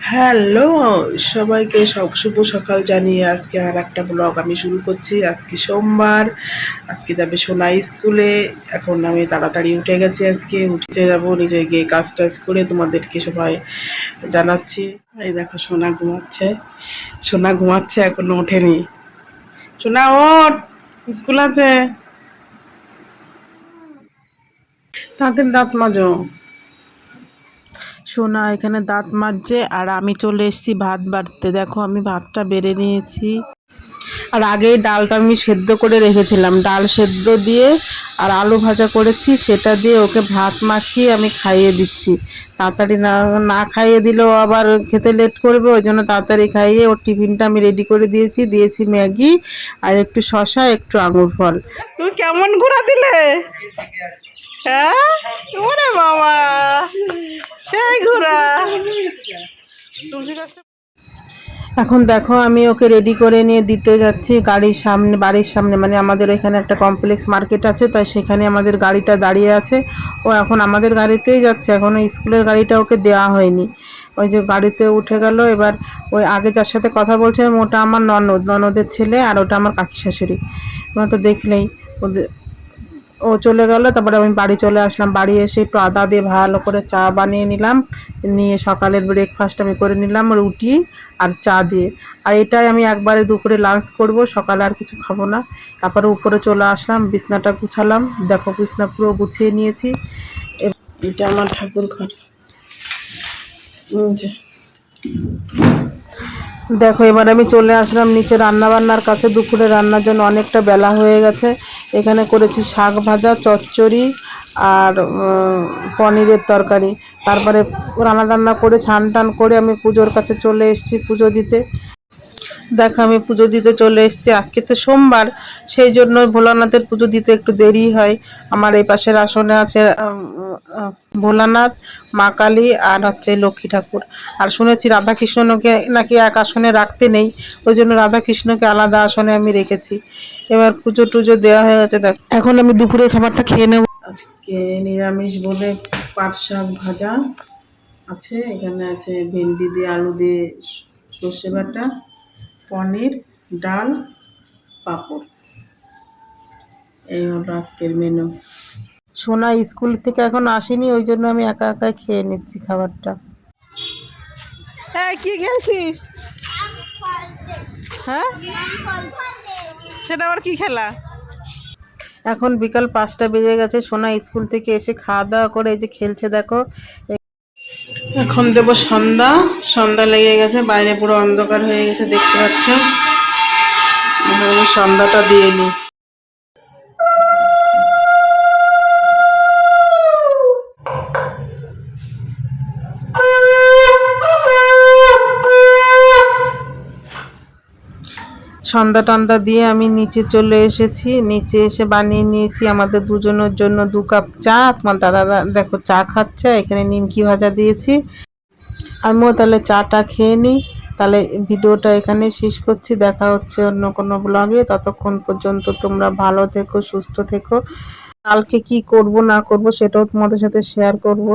Hello, সবাইকে সব শুভ সকাল জানিয়ে আজকে আর একটা ব্লগ আমি শুরু করছি। আজকে সোমবার, আজকে যাবে সোনা স্কুলে। এখন আমি তাড়াতাড়ি উঠে গেছি আজকে। উঠে যাব, নিজে গিয়ে কাজ টাজ করে তোমাদেরকে সবাই জানাচ্ছি। এই দেখো, সোনা ঘুমাচ্ছে। সোনা ঘুমাচ্ছে, এখনও ওঠেনি। সোনা, ওঠ! স্কুল আছে? তাদের দাঁত মাজো। সোনা, এখানে দাঁত মাজছে, আর আমি চলে এসেছি ভাত বাড়তে। দেখো, আমি ভাতটা বেড়ে নিয়েছি। আর আগেই ডালটা আমি সেদ্ধ করে রেখেছিলাম। ডাল সেদ্ধ দিয়ে আর আলু ভাজা করেছি, সেটা দিয়ে ওকে ভাত মাখিয়ে আমি খাইয়ে দিচ্ছি। তাড়াতাড়ি না না খাইয়ে দিলেও আবার খেতে লেট করবে, ওই জন্য তাড়াতাড়ি খাইয়ে ওর টিফিনটা আমি রেডি করে দিয়েছি। দিয়েছি ম্যাগি আর একটু শশা একটু আঙুর ফল। তুমি কেমন ঘোরা দিলে? হ্যাঁ? বাবা! সেই ঘোরা তুলসী গাছটা এখন দেখো, আমি ওকে রেডি করে নিয়ে দিতে যাচ্ছি গাড়ির সামনে, বাড়ির সামনে। মানে আমাদের এখানে একটা কমপ্লেক্স মার্কেট আছে, তাই সেখানে আমাদের গাড়িটা দাঁড়িয়ে আছে। ও এখন আমাদের গাড়িতেই যাচ্ছে এখনও স্কুলের গাড়িটা ওকে দেওয়া হয়নি। ওই যে গাড়িতে উঠে গেল, এবার ওই আগে যার সাথে কথা বলছে, ওটা আমার ননদ, ননদের ছেলে আর ওটা আমার কাকি শাশুড়ি। তো দেখলেই, ওদের ও চলে গেল, তারপরে আমি বাড়ি চলে আসলাম। বাড়ি এসে একটু আদা দিয়ে ভালো করে চা বানিয়ে নিলাম। নিয়ে সকালের ব্রেকফাস্ট আমি করে নিলাম, রুটি আর চা দিয়ে। আর এটাই আমি একবারে দুপুরে লাঞ্চ করব, সকালে আর কিছু খাব না। তারপরে উপরে চলে আসলাম, বিছনাটা গুছালাম। দেখো বিছনা পুরো গুছিয়ে নিয়েছি। এটা আমার ঠাকুর ঘর। দেখো এবার আমি চলে আসলাম নিচে রান্না বান্নার কাছে। দুপুরে রান্নার জন্য অনেকটা বেলা হয়ে গেছে। এখানে করেছি শাক ভাজা, চচ্চড়ি আর পনিরের তরকারি। তারপরে রান্না টান্না করে ছান টান করে আমি পুজোর কাছে চলে এসেছি পুজো দিতে। দেখো আমি পুজো দিতে চলে এসেছি। আজকে তো সোমবার সেই জন্য ভোলানাথের পুজো দিতে একটু দেরি হয়। আমার এই পাশের আসনে আছে ভোলানাথ মা কালী আর হচ্ছে লক্ষ্মী ঠাকুর। আর শুনেছি রাধাকৃষ্ণকে নাকি এক আসনে রাখতে নেই ওই জন্য রাধাকৃষ্ণকে আলাদা আসনে আমি রেখেছি। এবার পুজো টুজো দেওয়া হয়ে গেছে দেখ। এখন আমি দুপুরের খাবারটা খেয়ে নেব। আজকে নিরামিষ বলে পাট শাক ভাজা আছে এখানে আছে ভেন্ডি দিয়ে আলু দিয়ে সর্ষে বাটা। পনির, ডাল, পাঁপড়। এই হলো আজকের মেনু সোনা স্কুল থেকে এখন আসেনি, ওই জন্য আমি একা একা খেয়ে নিচ্ছি খাবারটা। হ্যাঁ কি খেলছিস? হ্যাঁ? সেটা আবার কি খেলা? এখন বিকাল পাঁচটা বেজে গেছে, সোনা স্কুল থেকে এসে খাওয়া দাওয়া করে এই যে খেলছে, দেখো। এখন দেব সন্ধ্যা। সন্ধ্যা লেগে গেছে, বাইরে পুরো অন্ধকার হয়ে গেছে, দেখতে পাচ্ছ? সন্ধ্যাটা দিয়ে নিই। সন্ধ্যা টন্দা দিয়ে আমি নিচে চলে এসেছি। নিচে এসে বানিয়ে নিয়েছি আমাদের দুজনের জন্য দু কাপ চা। তোমার দাদা দেখো চা খাচ্ছে, এখানে নিমকি ভাজা দিয়েছি। আমিও তাহলে চাটা খেয়ে নিই। তাহলে ভিডিওটা এখানে শেষ করছি। দেখা হচ্ছে অন্য কোনো ব্লগে ততক্ষণ পর্যন্ত তোমরা ভালো থেকো, সুস্থ থেকো। কালকে কি করব, না করব, সেটাও তোমাদের সাথে শেয়ার করব।